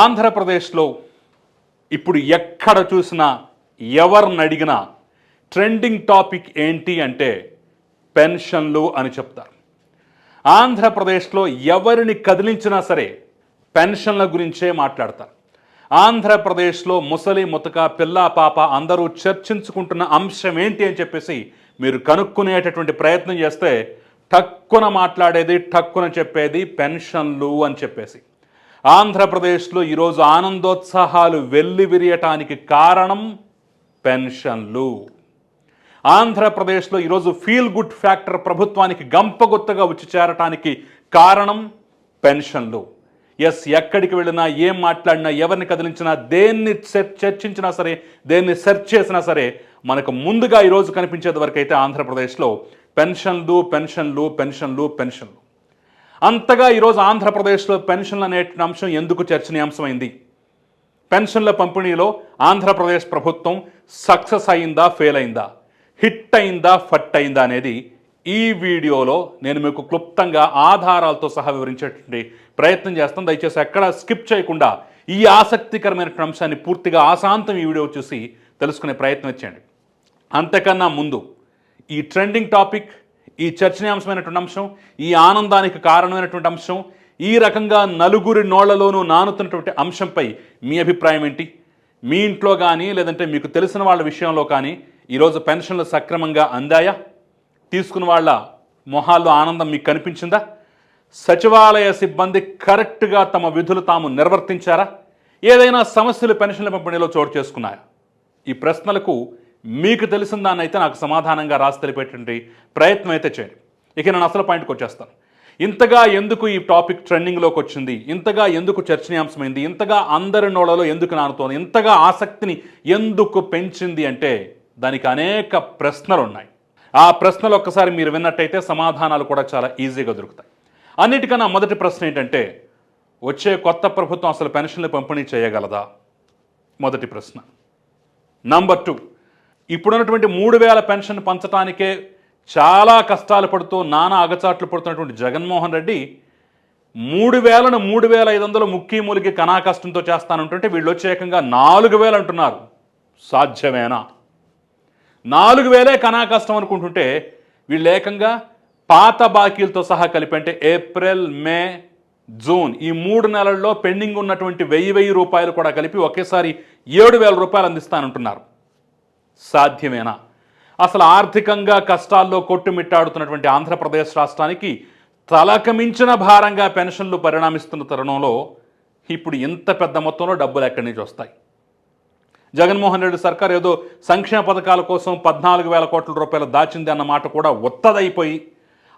ఆంధ్రప్రదేశ్లో ఇప్పుడు ఎక్కడ చూసినా ఎవరిని అడిగినా ట్రెండింగ్ టాపిక్ ఏంటి అంటే పెన్షన్లు అని చెప్తారు. ఆంధ్రప్రదేశ్లో ఎవరిని కదిలించినా సరే పెన్షన్ల గురించే మాట్లాడతారు. ఆంధ్రప్రదేశ్లో ముసలి ముతక పిల్ల పాప అందరూ చర్చించుకుంటున్న అంశం ఏంటి అని చెప్పేసి మీరు కనుక్కునేటటువంటి ప్రయత్నం చేస్తే టక్కున మాట్లాడేది టక్కున చెప్పేది పెన్షన్లు అని చెప్పేసి. ఆంధ్రప్రదేశ్లో ఈరోజు ఆనందోత్సాహాలు వెల్లివిరియటానికి కారణం పెన్షన్లు. ఆంధ్రప్రదేశ్లో ఈరోజు ఫీల్ గుడ్ ఫ్యాక్టర్ ప్రభుత్వానికి గంపగుత్తగా వచ్చి చేరటానికి కారణం పెన్షన్లు. ఎస్ ఎక్కడికి వెళ్ళినా ఏం మాట్లాడినా ఎవరిని కదిలించినా దేన్ని చర్చించినా సరే దేన్ని సెర్చ్ చేసినా సరే మనకు ముందుగా ఈరోజు కనిపించేది వరకు అయితే ఆంధ్రప్రదేశ్లో పెన్షన్లు పెన్షన్లు పెన్షన్లు పెన్షన్లు. అంతగా ఈరోజు ఆంధ్రప్రదేశ్లో పెన్షన్లు అనే అంశం ఎందుకు చర్చనీయాంశమైంది? పెన్షన్ల పంపిణీలో ఆంధ్రప్రదేశ్ ప్రభుత్వం సక్సెస్ అయిందా ఫెయిల్ అయిందా? హిట్ అయిందా ఫట్ అయిందా అనేది ఈ వీడియోలో నేను మీకు క్లుప్తంగా ఆధారాలతో సహా వివరించేటువంటి ప్రయత్నం చేస్తాను. దయచేసి ఎక్కడ స్కిప్ చేయకుండా ఈ ఆసక్తికరమైన అంశాన్ని పూర్తిగా ఆశాంతం ఈ వీడియో చూసి తెలుసుకునే ప్రయత్నం చేయండి. అంతకన్నా ముందు ఈ ట్రెండింగ్ టాపిక్ ఈ చర్చనీయాంశమైనటువంటి అంశం ఈ ఆనందానికి కారణమైనటువంటి అంశం ఈ రకంగా నలుగురి నోళ్ళలోనూ నానుతున్నటువంటి అంశంపై మీ అభిప్రాయం ఏంటి? మీ ఇంట్లో కానీ లేదంటే మీకు తెలిసిన వాళ్ళ విషయంలో కానీ ఈరోజు పెన్షన్లు సక్రమంగా అందాయా? తీసుకున్న వాళ్ళ మొహాల్లో ఆనందం మీకు కనిపించిందా? సచివాలయ సిబ్బంది కరెక్ట్గా తమ విధులు తాము నిర్వర్తించారా? ఏదైనా సమస్యలు పెన్షన్ల పంపిణీలో చోటు చేసుకున్నాయా? ఈ ప్రశ్నలకు మీకు తెలిసిన దాన్ని అయితే నాకు సమాధానంగా రాసి తెలిపేటువంటి ప్రయత్నం అయితే చేయండి. ఇక నేను అసలు పాయింట్కి వచ్చేస్తాను. ఇంతగా ఎందుకు ఈ టాపిక్ ట్రెండింగ్లోకి వచ్చింది? ఇంతగా ఎందుకు చర్చనీయాంశమైంది? ఇంతగా అందరి నోళ్ళలో ఎందుకు నానుతోంది? ఇంతగా ఆసక్తిని ఎందుకు పెంచింది అంటే దానికి అనేక ప్రశ్నలు ఉన్నాయి. ఆ ప్రశ్నలు ఒక్కసారి మీరు విన్నట్టయితే సమాధానాలు కూడా చాలా ఈజీగా దొరుకుతాయి. అన్నిటికన్నా మొదటి ప్రశ్న ఏంటంటే వచ్చే కొత్త ప్రభుత్వం అసలు పెన్షన్లు పంపిణీ చేయగలదా? మొదటి ప్రశ్న. Number two. ఇప్పుడున్నటువంటి మూడు వేల పెన్షన్ పంచటానికే చాలా కష్టాలు పడుతూ నానా అగచాట్లు పడుతున్నటువంటి జగన్మోహన్ రెడ్డి మూడు వేలను మూడు వేల ఐదు వందలు ముక్కి మూలికి కనా కష్టంతో చేస్తానంటుంటే వీళ్ళు వచ్చి ఏకంగా నాలుగు వేలు అంటున్నారు. సాధ్యమేనా? నాలుగు వేలే కనా కష్టం అనుకుంటుంటే వీళ్ళు ఏకంగా పాత బాకీలతో సహా కలిపి అంటే ఏప్రిల్ మే జూన్ ఈ మూడు నెలల్లో పెండింగ్ ఉన్నటువంటి వెయ్యి వెయ్యి రూపాయలు కూడా కలిపి ఒకేసారి ఏడు వేల రూపాయలు అందిస్తానంటున్నారు. సాధ్యమేనా? అసలు ఆర్థికంగా కష్టాల్లో కొట్టుమిట్టాడుతున్నటువంటి ఆంధ్రప్రదేశ్ రాష్ట్రానికి తలకమించిన భారంగా పెన్షన్లు పరిణామిస్తున్న తరుణంలో ఇప్పుడు ఇంత పెద్ద మొత్తంలో డబ్బులు ఎక్కడి నుంచి వస్తాయి? జగన్మోహన్ రెడ్డి సర్కార్ ఏదో సంక్షేమ పథకాల కోసం పద్నాలుగు వేల కోట్ల రూపాయలు దాచింది అన్న మాట కూడా ఒత్తదైపోయి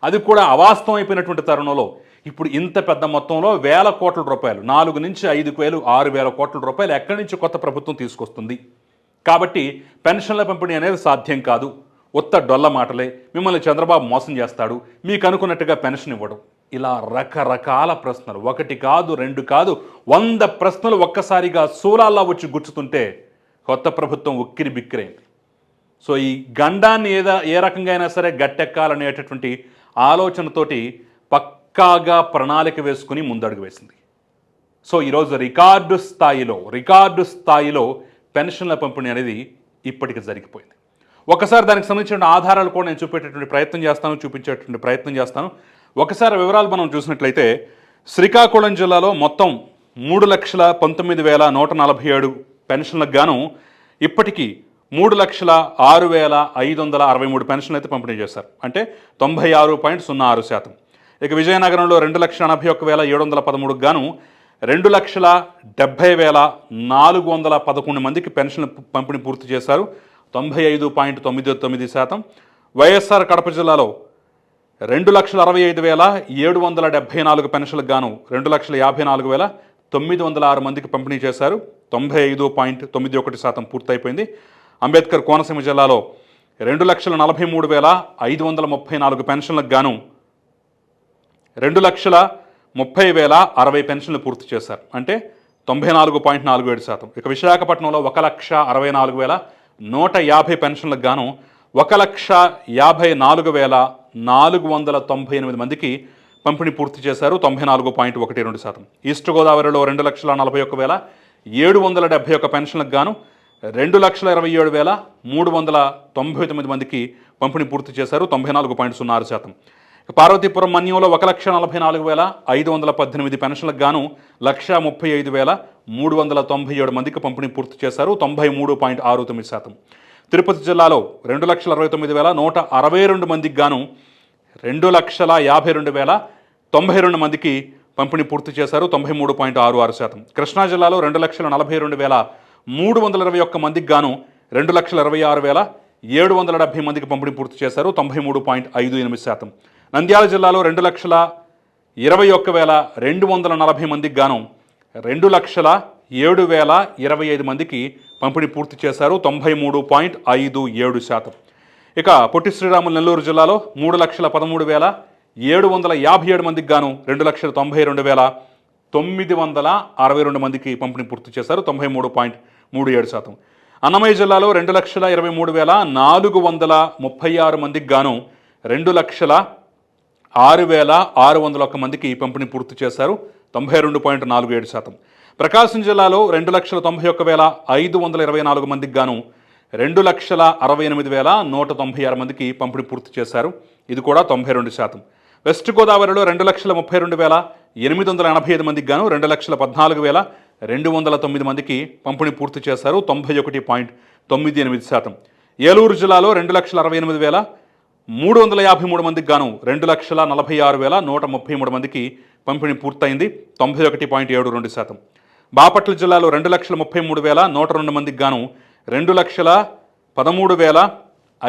అది కూడా అవాస్తవం అయిపోయినటువంటి తరుణంలో ఇప్పుడు ఇంత పెద్ద మొత్తంలో వేల కోట్ల రూపాయలు నాలుగు నుంచి ఐదు వేలు ఆరు వేల కోట్ల రూపాయలు ఎక్కడి నుంచి కొత్త ప్రభుత్వం తీసుకొస్తుంది? కాబట్టి పెన్షన్ల పంపిణీ అనేది సాధ్యం కాదు. ఉత్త డొల్ల మాటలే. మిమ్మల్ని చంద్రబాబు మోసం చేస్తాడు. మీకు అనుకున్నట్టుగా పెన్షన్ ఇవ్వడం. ఇలా రకరకాల ప్రశ్నలు. ఒకటి కాదు రెండు కాదు వంద ప్రశ్నలు ఒక్కసారిగా సూలాల్లా వచ్చి గుచ్చుతుంటే కొత్త ప్రభుత్వం ఉక్కిరి బిక్కిరైంది సో ఈ గండాన్ని ఏదా ఏ రకంగా అయినా సరే గట్టెక్కాలనేటటువంటి ఆలోచనతోటి పక్కాగా ప్రణాళిక వేసుకుని ముందడుగు వేసింది. సో ఈరోజు రికార్డు స్థాయిలో రికార్డు స్థాయిలో పెన్షన్ల పంపిణీ అనేది ఇప్పటికి జరిగిపోయింది. ఒకసారి దానికి సంబంధించిన ఆధారాలు కూడా నేను చూపేటటువంటి ప్రయత్నం చేస్తాను చూపించేటువంటి ప్రయత్నం చేస్తాను. ఒకసారి వివరాలు మనం చూసినట్లయితే శ్రీకాకుళం జిల్లాలో మొత్తం మూడు లక్షల పంతొమ్మిది వేల నూట నలభై ఏడు పెన్షన్లకు గాను ఇప్పటికీ మూడు లక్షల ఆరు వేల ఐదు వందల అరవై మూడు పెన్షన్లు అయితే పంపిణీ చేశారు. అంటే తొంభై ఆరు పాయింట్ సున్నా ఆరు శాతం. ఇక విజయనగరంలో రెండు లక్షల ఎనభై ఒక్క వేల ఏడు వందల పదమూడుకు గాను రెండు లక్షల డెబ్భై వేల నాలుగు వందల పదకొండు మందికి పెన్షన్ పంపిణీ పూర్తి చేశారు. తొంభై ఐదు పాయింట్ తొమ్మిది తొమ్మిది శాతం. వైఎస్ఆర్ కడప జిల్లాలో రెండు లక్షల అరవై ఐదు వేల ఏడు వందల డెబ్బై నాలుగు పెన్షన్లకు గాను రెండు లక్షల యాభై నాలుగు వేల తొమ్మిది వందల ఆరు మందికి పంపిణీ చేశారు. తొంభై ఐదు పాయింట్ తొమ్మిది ఒకటి శాతం పూర్తయిపోయింది. అంబేద్కర్ కోనసీమ జిల్లాలో రెండు లక్షల నలభై మూడు వేల ఐదు వందల ముప్పై నాలుగు పెన్షన్లకు గాను రెండు లక్షల ముప్పై వేల అరవై పెన్షన్లు పూర్తి చేశారు. అంటే తొంభై నాలుగు పాయింట్ నాలుగు ఏడు శాతం. ఇక విశాఖపట్నంలో ఒక లక్ష అరవై నాలుగు వేల నూట యాభై పెన్షన్లకు గాను ఒక లక్ష యాభై నాలుగు వేల నాలుగు వందల తొంభై ఎనిమిది మందికి పంపిణీ పూర్తి చేశారు. తొంభై నాలుగు పాయింట్ ఒకటి రెండు శాతం. ఈస్ట్ గోదావరిలో రెండు లక్షల నలభై ఒక్క వేల ఏడు వందల డెబ్బై ఒక్క పెన్షన్లకు గాను రెండు లక్షల ఇరవై ఏడు వేల మూడు వందల తొంభై తొమ్మిది మందికి పంపిణీ పూర్తి చేశారు. తొంభై నాలుగు పాయింట్ సున్నా ఆరు శాతం. పార్వతీపురం మన్యంలో ఒక లక్ష నలభై నాలుగు వేల ఐదు వందల పద్దెనిమిది పెన్షన్లకు గాను లక్ష ముప్పై ఐదు వేల మూడు వందల తొంభై ఏడు మందికి పంపిణీ పూర్తి చేశారు. తొంభై మూడు పాయింట్ ఆరు తొమ్మిది శాతం. తిరుపతి జిల్లాలో రెండు లక్షల అరవై తొమ్మిది వేల నూట అరవై రెండు మందికి గాను రెండు లక్షల యాభై రెండు వేల తొంభై రెండు మందికి పంపిణీ పూర్తి చేశారు. తొంభై మూడు పాయింట్ ఆరు ఆరు శాతం. కృష్ణా జిల్లాలో రెండు లక్షల నలభై రెండు వేల మూడు వందల ఇరవై ఒక్క మందికి గాను రెండు లక్షల ఇరవై ఆరు వేల ఏడు వందల డెబ్బై మందికి పంపిణీ పూర్తి చేశారు. తొంభై మూడు పాయింట్ ఐదు ఎనిమిది శాతం. నంద్యాల జిల్లాలో రెండు లక్షల ఇరవై ఒక్క వేల రెండు వందల నలభై మందికి గాను రెండు లక్షల ఏడు వేల ఇరవై ఐదు మందికి పంపిణీ పూర్తి చేశారు. తొంభై మూడు పాయింట్ ఐదు ఏడు శాతం. ఇక పొట్టి శ్రీరాములు నెల్లూరు జిల్లాలో మూడు లక్షల పదమూడు వేల ఏడు వందల యాభై ఏడు మందికి గాను రెండు లక్షల తొంభై రెండు వేల తొమ్మిది వందల అరవై రెండు మందికి పంపిణీ పూర్తి చేశారు. తొంభై మూడు పాయింట్ మూడు ఏడు శాతం. అన్నమయ్య జిల్లాలో రెండు లక్షల ఇరవై మూడు వేల నాలుగు వందల ముప్పై ఆరు మందికి గాను రెండు లక్షల ఆరు వేల ఆరు వందల ఒక్క మందికి పంపిణీ పూర్తి చేశారు. తొంభై రెండు పాయింట్ నాలుగు ఏడు శాతం. ప్రకాశం జిల్లాలో రెండు లక్షల తొంభై ఒక్క వేల ఐదు వందల ఇరవై నాలుగు మందికి గాను రెండు లక్షల అరవై ఎనిమిది వేల నూట తొంభై ఆరు మందికి పంపిణీ పూర్తి చేశారు. ఇది కూడా తొంభై రెండు శాతం. వెస్ట్ గోదావరిలో రెండు లక్షల ముప్పై రెండు వేల ఎనిమిది వందల ఎనభై ఐదు మందికి గాను రెండు లక్షల పద్నాలుగు వేల రెండు వందల తొమ్మిది మందికి పంపిణీ పూర్తి చేశారు. తొంభై ఒకటి పాయింట్ తొమ్మిది ఎనిమిది శాతం. ఏలూరు జిల్లాలో రెండు లక్షల అరవై ఎనిమిది వేల మూడు వందల యాభై మూడు మందికి గాను రెండు లక్షల నలభై ఆరు వేల నూట ముప్పై మూడు మందికి పంపిణీ పూర్తయింది. తొంభై ఒకటి పాయింట్ ఏడు రెండు శాతం. బాపట్ల జిల్లాలో రెండు లక్షల ముప్పై మూడు వేల నూట రెండు మందికి గాను రెండు లక్షల పదమూడు వేల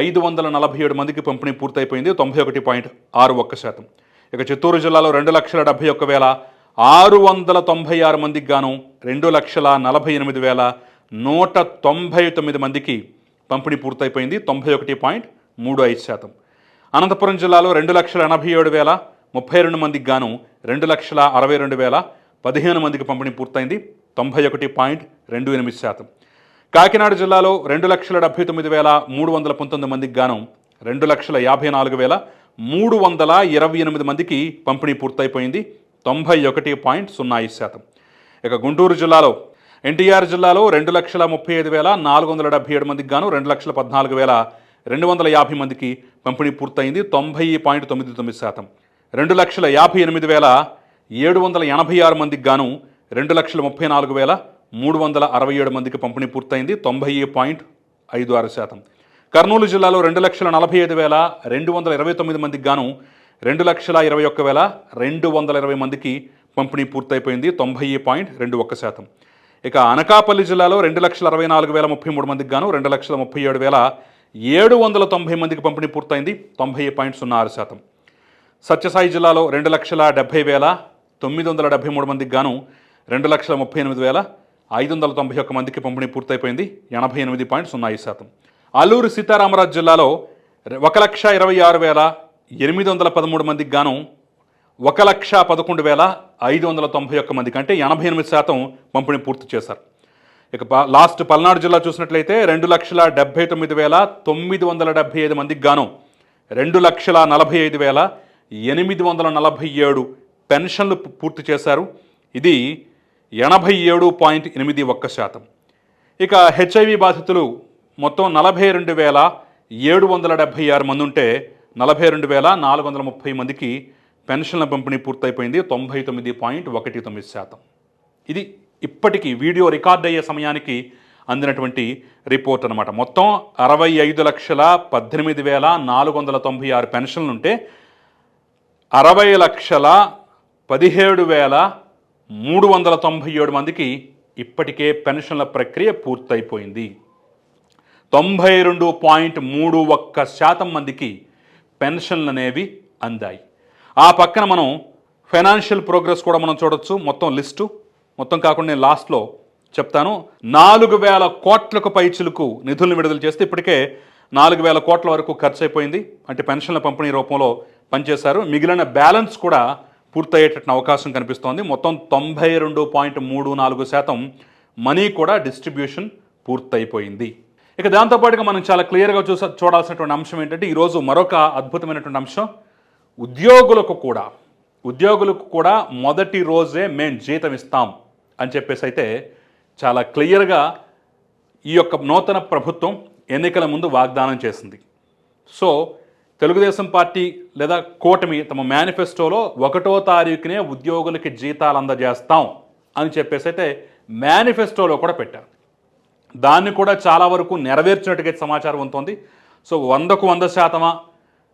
ఐదు వందల నలభై ఏడు మందికి పంపిణీ పూర్తయిపోయింది. తొంభై ఒకటి పాయింట్ ఆరు ఒక్క శాతం. ఇక చిత్తూరు జిల్లాలో రెండు లక్షల డెబ్బై ఒక్క వేల ఆరు వందల తొంభై ఆరు మందికి గాను రెండు లక్షల నలభై ఎనిమిది వేల నూట తొంభై తొమ్మిది మందికి పంపిణీ పూర్తయిపోయింది. తొంభై ఒకటి పాయింట్ మూడు ఐదు శాతం. అనంతపురం జిల్లాలో రెండు లక్షల ఎనభై ఏడు వేల ముప్పై రెండు మందికి గాను రెండు లక్షల అరవై రెండు వేల పదిహేను మందికి పంపిణీ పూర్తయింది. తొంభై ఒకటి పాయింట్ రెండు ఎనిమిది శాతం. కాకినాడ జిల్లాలో రెండు లక్షల డెబ్బై తొమ్మిది వేల మూడు వందల పంతొమ్మిది మందికి గాను రెండు లక్షల యాభై నాలుగు వేల మూడు వందల ఇరవై ఎనిమిది మందికి పంపిణీ పూర్తయిపోయింది. తొంభై ఒకటి పాయింట్ సున్నా ఐదు శాతం. ఇక గుంటూరు జిల్లాలో ఎన్టీఆర్ జిల్లాలో రెండు లక్షల ముప్పై ఐదు వేల నాలుగు వందల డెబ్బై ఏడు మందికి గాను రెండు లక్షల పద్నాలుగు వేల రెండు వందల యాభై మందికి పంపిణీ పూర్తయింది తొంభై పాయింట్ తొమ్మిది తొమ్మిది శాతం. రెండు లక్షల యాభై ఎనిమిది వేల ఏడు వందల ఎనభై ఆరు మందికి గాను రెండు లక్షల ముప్పై నాలుగు వేల మూడు వందల అరవై ఏడు మందికి పంపిణీ పూర్తయింది తొంభై పాయింట్ ఐదు ఆరు శాతం. కర్నూలు జిల్లాలో రెండు లక్షల నలభై ఐదు వేల రెండు వందల ఇరవై తొమ్మిది మందికి గాను రెండు లక్షల ఇరవై ఒక్క వేల రెండు వందల ఇరవై మందికి పంపిణీ పూర్తయిపోయింది తొంభై పాయింట్ రెండు ఒక్క శాతం. ఇక అనకాపల్లి జిల్లాలో రెండు లక్షల అరవై నాలుగు వేల ముప్పై మూడు మందికి గాను రెండు లక్షల ముప్పై ఏడు వేల ఏడు వందల తొంభై మందికి పంపిణీ పూర్తయింది. తొంభై పాయింట్ సున్నా ఆరు శాతం. సత్యసాయి జిల్లాలో రెండు లక్షల డెబ్బై వేల తొమ్మిది వందల డెబ్బై మూడు మందికి గాను రెండు లక్షల ముప్పై ఎనిమిది వేల ఐదు వందల తొంభై ఒక్క మందికి పంపిణీ పూర్తయిపోయింది. ఎనభై ఎనిమిది పాయింట్ సున్నా ఐదు శాతం. అల్లూరు సీతారామరాజు జిల్లాలో ఒక లక్ష ఇరవై ఆరు వేల ఎనిమిది వందల పదమూడు మందికి గాను ఒక లక్ష పదకొండు వేల ఐదు వందల తొంభై ఒక్క మందికి అంటే ఎనభై ఎనిమిది శాతం పంపిణీ పూర్తి చేశారు. ఇక లాస్ట్ పల్నాడు జిల్లా చూసినట్లయితే రెండు లక్షల డెబ్బై తొమ్మిది వేల తొమ్మిది వందల డెబ్బై ఐదు మందికి గాను రెండు లక్షల నలభై ఐదు వేల ఎనిమిది వందల నలభై ఏడు పెన్షన్లు పూర్తి చేశారు. ఇది ఎనభై ఏడు పాయింట్ ఎనిమిది ఒక్క శాతం. ఇక హెచ్ఐవి బాధితులు మొత్తం నలభై రెండు వేల ఏడు వందల డెబ్భై ఆరు మంది ఉంటే నలభై రెండు వేల నాలుగు వందల ముప్పై మందికి పెన్షన్ల పంపిణీ పూర్తయిపోయింది తొంభై తొమ్మిది పాయింట్ ఒకటి తొమ్మిది శాతం. ఇది ఇప్పటికీ వీడియో రికార్డ్ అయ్యే సమయానికి అందినటువంటి రిపోర్ట్ అనమాట మొత్తం అరవై ఐదు లక్షల పద్దెనిమిది వేల నాలుగు వందల తొంభై ఆరు పెన్షన్లు ఉంటే అరవై లక్షల పదిహేడు వేల మూడు వందల తొంభై ఏడు మందికి ఇప్పటికే పెన్షన్ల ప్రక్రియ పూర్తయిపోయింది. తొంభై రెండు పాయింట్ మూడు ఒక్క శాతం మందికి పెన్షన్లు అనేవి అందాయి. ఆ పక్కన మనం ఫైనాన్షియల్ ప్రోగ్రెస్ కూడా మనం చూడొచ్చు. మొత్తం లిస్టు మొత్తం కాకుండా నేను లాస్ట్లో చెప్తాను. నాలుగు వేల కోట్లకు పైచులకు నిధులను విడుదల చేస్తే ఇప్పటికే నాలుగు వేల కోట్ల వరకు ఖర్చు అయిపోయింది అంటే పెన్షన్ల పంపిణీ రూపంలో పనిచేశారు. మిగిలిన బ్యాలెన్స్ కూడా పూర్తయ్యేటట్టు అవకాశం కనిపిస్తోంది. మొత్తం తొంభై రెండు పాయింట్ మూడు నాలుగు శాతం మనీ కూడా డిస్ట్రిబ్యూషన్ పూర్తయిపోయింది. ఇక దాంతోపాటుగా మనం చాలా క్లియర్గా చూస చూడాల్సినటువంటి అంశం ఏంటంటే ఈరోజు మరొక అద్భుతమైనటువంటి అంశం ఉద్యోగులకు కూడా. ఉద్యోగులకు కూడా మొదటి రోజే మేము జీతం ఇస్తాం. అని చెప్పేసి అయితే చాలా క్లియర్గా ఈ యొక్క నూతన ప్రభుత్వం ఎన్నికల ముందు వాగ్దానం చేసింది. సో తెలుగుదేశం పార్టీ లేదా కూటమి తమ మేనిఫెస్టోలో ఒకటో తారీఖునే ఉద్యోగులకి జీతాలు అందజేస్తాం అని చెప్పేసి అయితే మేనిఫెస్టోలో కూడా పెట్టారు. దాన్ని కూడా చాలా వరకు నెరవేర్చినట్టుగా అయితే సమాచారం ఉంటుంది సో వందకు వంద శాతమా?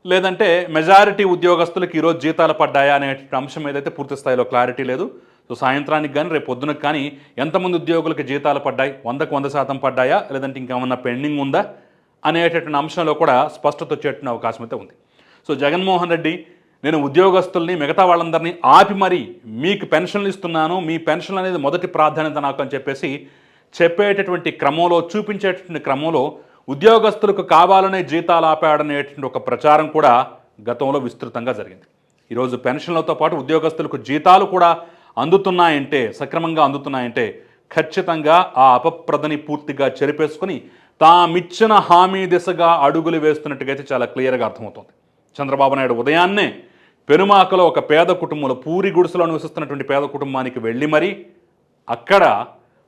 లేదంటే మెజారిటీ ఉద్యోగస్తులకు ఈరోజు జీతాలు పడ్డాయా? అనే అంశం ఏదైతే పూర్తి స్థాయిలో క్లారిటీ లేదు. సో సాయంత్రానికి కానీ రేపు పొద్దునకు కానీ ఎంతమంది ఉద్యోగులకు జీతాలు పడ్డాయి? వందకు వంద శాతం పడ్డాయా? లేదంటే ఇంకేమన్నా పెండింగ్ ఉందా? అనేటటువంటి అంశంలో కూడా స్పష్టత వచ్చేటువంటి అవకాశం అయితే ఉంది. సో జగన్మోహన్ రెడ్డి నేను ఉద్యోగస్తుల్ని మిగతా వాళ్ళందరినీ ఆపి మరీ మీకు పెన్షన్లు ఇస్తున్నాను మీ పెన్షన్ అనేది మొదటి ప్రాధాన్యత నాకు అని చెప్పేసి చెప్పేటటువంటి క్రమంలో చూపించేటటువంటి క్రమంలో ఉద్యోగస్తులకు కావాలనే జీతాలు ఆపాడనేటువంటి ఒక ప్రచారం కూడా గతంలో విస్తృతంగా జరిగింది. ఈరోజు పెన్షన్లతో పాటు ఉద్యోగస్తులకు జీతాలు కూడా అందుతున్నాయంటే సక్రమంగా అందుతున్నాయంటే ఖచ్చితంగా ఆ అపప్రదని పూర్తిగా చెరిపేసుకుని తామిచ్చిన హామీ దిశగా అడుగులు వేస్తున్నట్టుగా అయితే చాలా క్లియర్గా అర్థమవుతుంది. చంద్రబాబు నాయుడు ఉదయాన్నే పెనుమాకలో ఒక పేద కుటుంబంలో పూరి గుడిసెలో నివసిస్తున్నటువంటి పేద కుటుంబానికి వెళ్ళి మరీ అక్కడ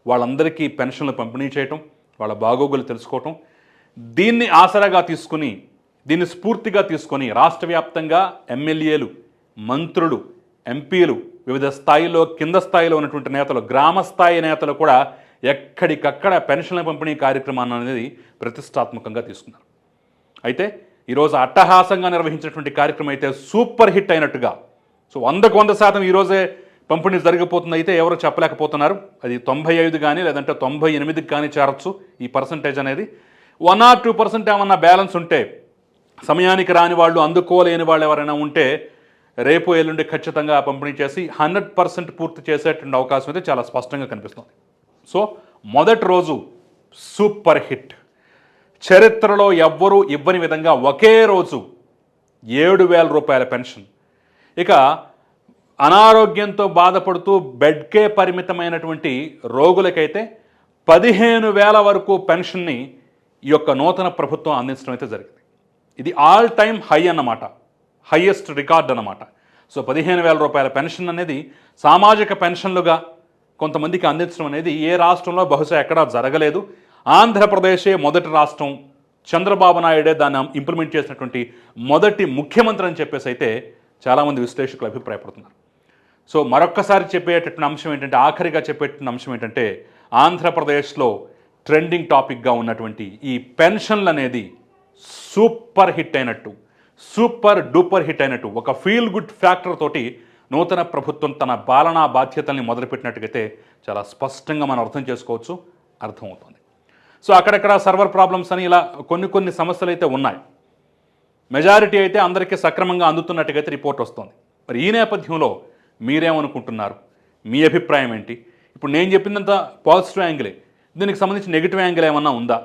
వాళ్ళందరికీ పెన్షన్లు పంపిణీ చేయటం వాళ్ళ బాగోగులు తెలుసుకోవటం దీన్ని ఆసరాగా తీసుకుని దీన్ని స్ఫూర్తిగా తీసుకొని రాష్ట్ర వ్యాప్తంగా ఎమ్మెల్యేలు మంత్రులు ఎంపీలు వివిధ స్థాయిలో కింద స్థాయిలో ఉన్నటువంటి నేతలు గ్రామ స్థాయి నేతలు కూడా ఎక్కడికక్కడ పెన్షన్ల పంపిణీ కార్యక్రమాన్ని అనేది ప్రతిష్టాత్మకంగా తీసుకున్నారు. అయితే ఈరోజు అట్టహాసంగా నిర్వహించినటువంటి కార్యక్రమం అయితే సూపర్ హిట్ అయినట్టుగా సో వందకు వంద శాతం ఈరోజే పంపిణీ జరిగిపోతుంది అయితే ఎవరు చెప్పలేకపోతున్నారు. అది తొంభై ఐదు కానీ లేదంటే తొంభై ఎనిమిదికి కానీ చేరొచ్చు ఈ పర్సంటేజ్ అనేది. వన్ ఆర్ టూ పర్సెంట్ ఏమన్నా బ్యాలెన్స్ ఉంటే సమయానికి రాని వాళ్ళు అందుకోలేని వాళ్ళు ఎవరైనా ఉంటే రేపు ఎల్లుండి ఖచ్చితంగా పంపిణీ చేసి హండ్రెడ్ పర్సెంట్ పూర్తి చేసేటువంటి అవకాశం అయితే చాలా స్పష్టంగా కనిపిస్తుంది. సో మొదటి రోజు సూపర్ హిట్. చరిత్రలో ఎవ్వరూ ఇవ్వని విధంగా ఒకే రోజు ఏడు వేల రూపాయల పెన్షన్. ఇక అనారోగ్యంతో బాధపడుతూ బెడ్కే పరిమితమైనటువంటి రోగులకైతే పదిహేను వేల వరకు పెన్షన్ని ఈ యొక్క నూతన ప్రభుత్వం అందించడం అయితే జరిగింది. ఇది ఆల్ టైమ్ హై అన్నమాట. హయ్యెస్ట్ రికార్డ్ అనమాట సో పదిహేను వేల రూపాయల పెన్షన్ అనేది సామాజిక పెన్షన్లుగా కొంతమందికి అందించడం అనేది ఏ రాష్ట్రంలో బహుశా ఎక్కడా జరగలేదు. ఆంధ్రప్రదేశే మొదటి రాష్ట్రం. చంద్రబాబు నాయుడే దాన్ని ఇంప్లిమెంట్ చేసినటువంటి మొదటి ముఖ్యమంత్రి అని చెప్పేసి అయితే చాలామంది విశ్లేషకులు అభిప్రాయపడుతున్నారు. సో మరొక్కసారి చెప్పేటటువంటి అంశం ఏంటంటే ఆఖరిగా చెప్పేటటువంటి అంశం ఏంటంటే ఆంధ్రప్రదేశ్లో ట్రెండింగ్ టాపిక్గా ఉన్నటువంటి ఈ పెన్షన్లు అనేది సూపర్ హిట్ అయినట్టు. సూపర్ డూపర్ హిట్ అయినట్టు ఒక ఫీల్ గుడ్ ఫ్యాక్టర్ తోటి నూతన ప్రభుత్వం తన పాలనా బాధ్యతల్ని మొదలుపెట్టినట్టుగైతే చాలా స్పష్టంగా మనం అర్థం చేసుకోవచ్చు అర్థమవుతుంది. సో అక్కడక్కడ సర్వర్ ప్రాబ్లమ్స్ అని ఇలా కొన్ని కొన్ని సమస్యలు అయితే ఉన్నాయి. మెజారిటీ అయితే అందరికీ సక్రమంగా అందుతున్నట్టుగా అయితే రిపోర్ట్ వస్తుంది. మరి ఈ నేపథ్యంలో మీరేమనుకుంటున్నారు? మీ అభిప్రాయం ఏంటి? ఇప్పుడు నేను చెప్పినంత పాజిటివ్ యాంగిలే. దీనికి సంబంధించి నెగిటివ్ యాంగిల్ ఏమన్నా ఉందా?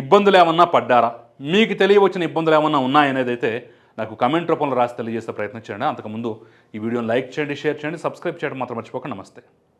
ఇబ్బందులు ఏమన్నా పడ్డారా? మీకు తెలియవచ్చిన ఇబ్బందులు ఏమన్నా ఉన్నాయనేది అయితే నాకు కమెంట్ రూపంలో రాసి తెలియజేసే ప్రయత్నం చేయండి. అంతకుముందు ఈ వీడియోని లైక్ చేయండి షేర్ చేయండి సబ్స్క్రైబ్ చేయడం మాత్రం మర్చిపోకండి. నమస్తే.